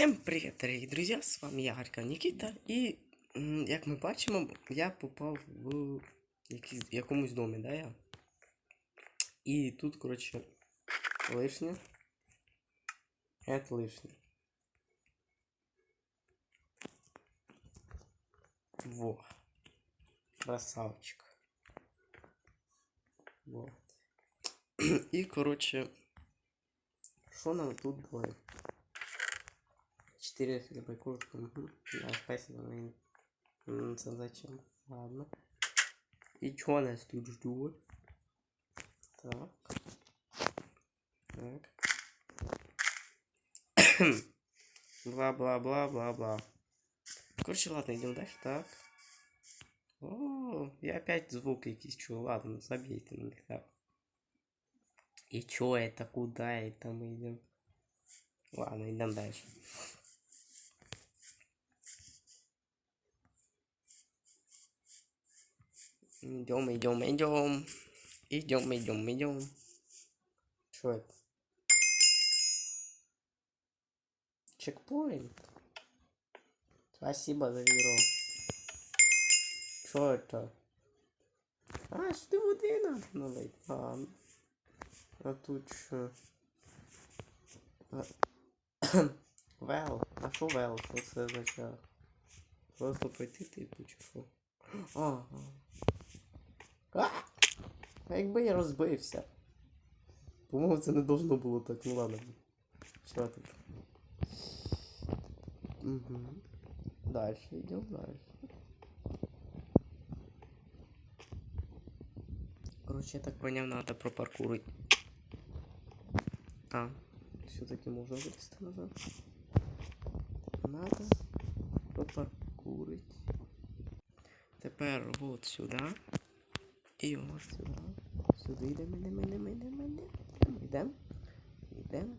Всім привіт, дорогі друзі! З вами я Гарка Нікіта. І, як ми бачимо, я попав в якийсь, якомусь домі, да, я? І тут, коротше, лишнє. Це лишнє. Во. Красавчик. Во. І, коротше, що нам тут буде? 4 хлебной куртку. Угу. Да, спасибо, ну блин. Зачем? Ладно. И чё нас тут ждут? Так. Так. Бла-бла-бла-бла-бла. Короче, ладно, идем дальше. Так. О, я опять звук якийсь чую. Ладно, забейте на них. И чё это? Куда это мы идем? Ладно, идем дальше. Идем, идем, идем. Идем, идем, идем. Что это? Чекпоинт. Спасибо за веру. Что это? А, сюда воды надо налить. А, а тут что? Вел. А що вел? Що це означає? Просто пройти типу чи що? Ага. А! А якби я розбився. По-моєму, це не должно було так, ну ладно. Що тут? Угу. Дальше йдемо дальше. Короче, я так поняв, надо пропаркурить. А, все-таки можно вылезти назад. Надо пропаркурить. Тепер от сюди. І от сюди. Сюди йдемо, йдемо, йдемо, йдемо, йдемо, йдемо. Йдемо.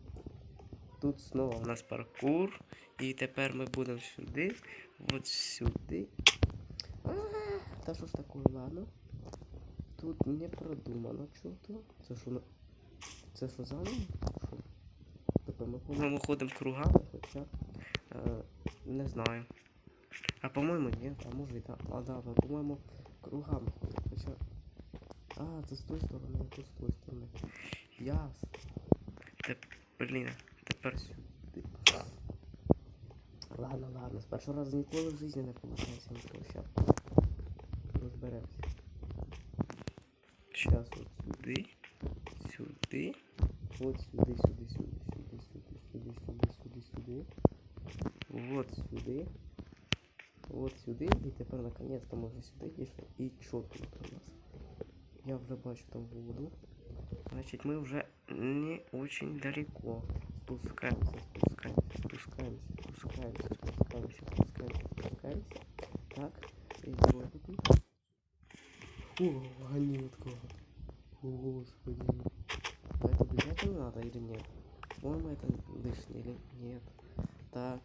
Тут знову у нас паркур. І тепер ми будемо сюди. От сюди. А, Та що ж такое, ладно. Тут не продумано чого-то. Це що. Це що? Що? Тепер ми, по-моєму, ходимо кругами, хоча. Е, не знаю. А по-моєму, ні, а може і так. А да, ми, по-моєму, кругами ходимо. А, це з тої сторони, то з тої сторони. Яс. Те, блін, тепер сюди. Ладно, ладно, з першого разу ніколи в житті не виходить нічого. Щас. Розберемося. Сейчас вот сюди, сюди, вот сюди, сюди, сюди, сюди, сюди, сюди, сюди, сюди, сюди, вот сюди, вот сюди, і тепер наконец-то ми вже сюди дійшли. І у нас? Я вже бачу там воду. Значить, ми вже не очень далеко. Спускаемся, спускаемся, спускаемся, спускаемся, спускаемся, спускаемся, спускаемся. Так, що тут? О, гонютка. О, господи. А это обязательно надо или нет? По-моему, это лишнее или нет. Так,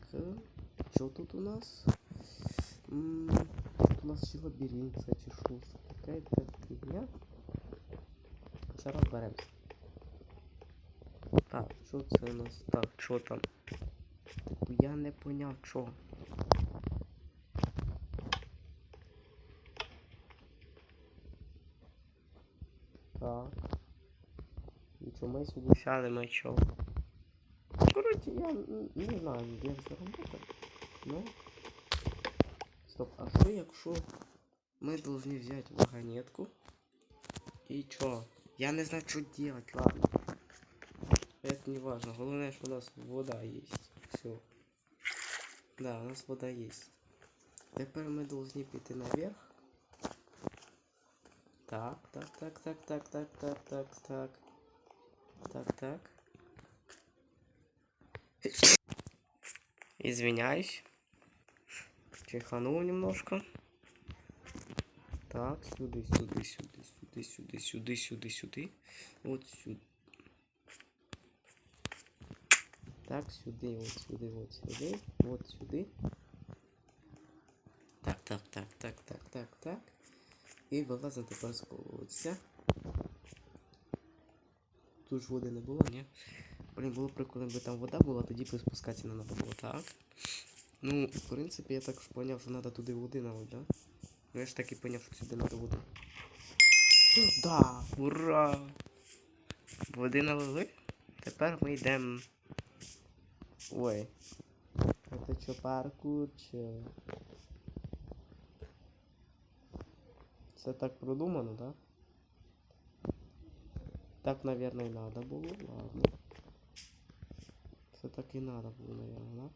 что тут у нас? М, Тут у нас еще лабиринт, кстати, шел. Какая-то фигня. Сейчас разберемся. Так, що це у нас? Так, що там? Я не поняв, що. Так. Нічого, ми сюди сядемо, і чо. Коротше, я не знаю, як це робити. Ну. Стоп, а що якщо ми должны взять вагонетку? І чо? Я не знаю, що делать, ладно. Это не важно. Главное, что у нас вода есть. Все. Да, у нас вода есть. Теперь мы должны пойти наверх. Так, так, так, так, так, так, так, так, так. Так, так. Извиняюсь. Чиханул немножко. Так, сюда, сюда, сюда, сюда, сюда, сюда, сюда, сюда. Вот сюда. Так, сюди, от сюди, от сюди, от сюди. Так, так, так, так, так, так, так. І вилазимо тепер з. Тут ж води не було, ні? Блін, було прикольно, якби там вода була, тоді б спускатися не треба було, так? Ну, в принципі, я так ж поняв, що треба туди води налити, да? Ну я ж так і поняв, що сюди треба води. Да, ура! Води налили. Тепер ми йдемо. Ой. Это що, паркур чи... Це так продумано, да? Так, наверное, і надо було, ладно. Це так і надо було, наверное, да?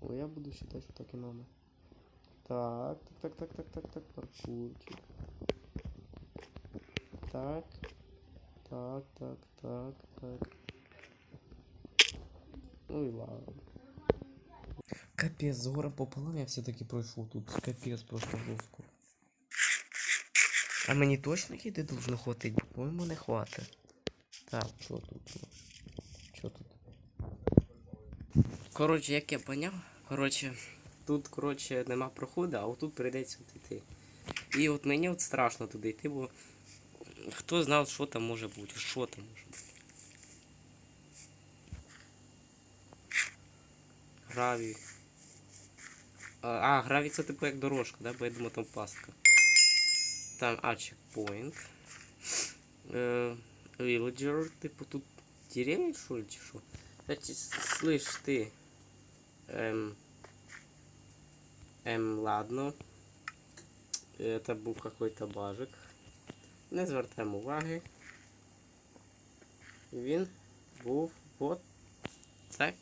Ой, я буду считать, що так і надо. Так, так, так, так, так, так, так, паркурчик. Так. Так, так, так, так. Ну і ладно. Капець, з горем пополам я все-таки пройшов тут. Капець просто жорстко. А мені точно їде должно хватить? По-моєму, не хватить. Так, що тут? Що тут? Коротше, як я поняв, коротше, тут, коротше, нема проходу, а отут прийдеться от йти. І от мені от страшно туди йти, бо хто знав, що там може бути, що там може бути. Гравій. А, а, гравій це типу як дорожка, да? Бо я думаю, там пастка. Там, а, чекпоінт. Е, Villager, типу тут деревня, що ли, чи що? Кстати, с- слышь, ты. Эм, эм, ладно. Это був какой-то бажик. Не звертаємо уваги. Він був от так.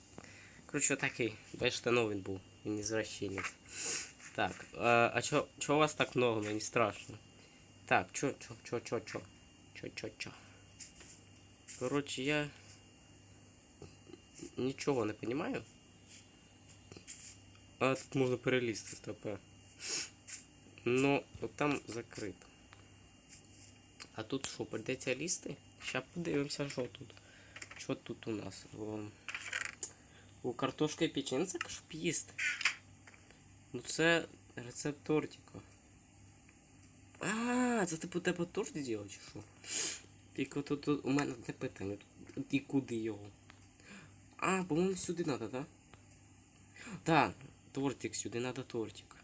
Коротше, такий. Бачите, ну він був. Він ізвращенець. Так, а, а чо, чо у вас так много? Мені страшно. Так, чо, чо, чо, чо, чо. Чо, чо, чо. Коротше, я нічого не розумію. А тут можна перелізти ТП. Ну, от там закрито. А тут що, прийдеться лізти? Ща подивимося, що тут. Що тут у нас? О, у картошка і печенця, щоб їсти. Ну це рецепт тортика. А, це типу тебе торт зробити, чи що? Тільки тут, тут у мене одне питання. Тут, і куди його? А, по-моему, сюда надо, да? Да, тортик, сюда надо тортик.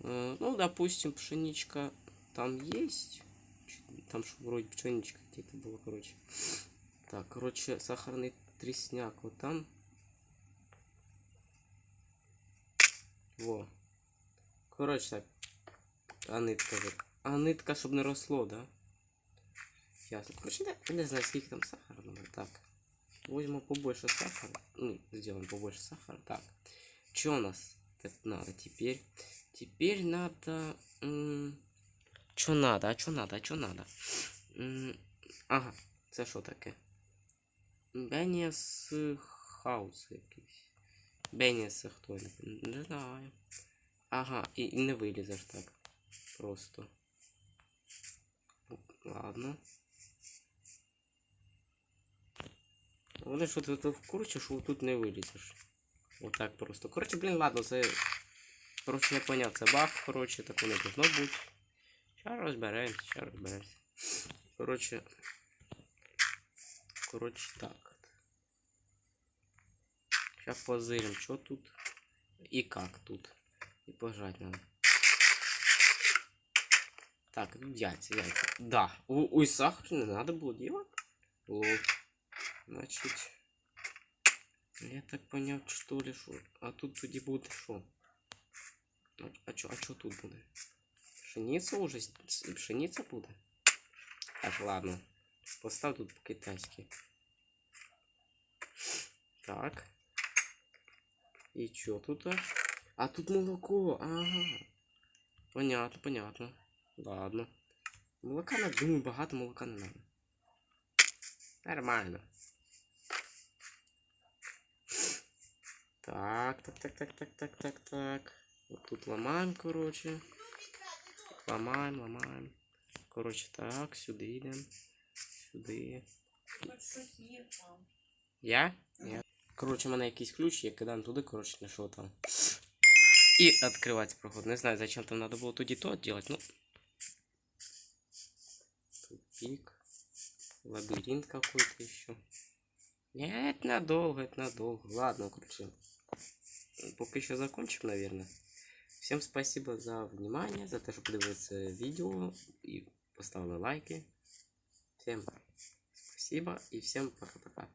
Э, ну, допустим, пшеничка там есть. Там вроде пшеничка где-то было, короче. Так, короче, сахарный тресняк вот там. Во. Короче, так. А нитка вот. А нитка, щоб не росло, да? Ясно. Короче, не, не знаю, скільки там сахара, так. Возьмем побольше сахара. Ну, сделаем побольше сахара. Так. Что у нас так надо теперь? Теперь надо... Что надо? А что надо? А что надо? Ага, це що таке? Беніс хаус якийсь. Беніс хто? Не- Не знаю. Ага, і, і не вилізеш так. Просто. Ладно. Вони що ти тут вкручиш, що тут не вилізеш. Отак просто. Коротше, блін, ладно, це. Коротше, я поняв, це баг, коротше, так не должно бути. Ща розберемося, ща розберемося. Коротше. Коротше, так. Ща позирим, що тут і як тут. І пожать надо. Так, яйця, яйця. Да. Ой, сахар не надо було делать? Лол. Значить. Я так поняв, що ли, що. А тут тоді буде що? А, а чо, а чо тут буде? Пшениця уже? Пшениця буде? Так, ладно. Постав тут по-китайськи. Так. І чо тут? а? А тут молоко, ага. Понятно, понятно. Ладно. Молока не думаю, багато молока надо. Нормально. Так, так, так, так, так, так, так, так. Вот тут ломаем, короче. Ломаем, ломаем. Короче, так, сюди йдем. Сюди. Хоч щось є там. Я? Я. Короче, у мене якийсь ключ, я кидам туди, короче, на що там. І відкривати проход. Не знаю, зачем там надо було тоді то делать, ну. Тупик. Лабиринт какой-то еще. Не, это надолго, это надолго. Ладно, короче. Пока еще закончим, наверное. Всем спасибо за внимание, за то, что подивилися видео и поставили лайки. Всем спасибо и всем пока-пока.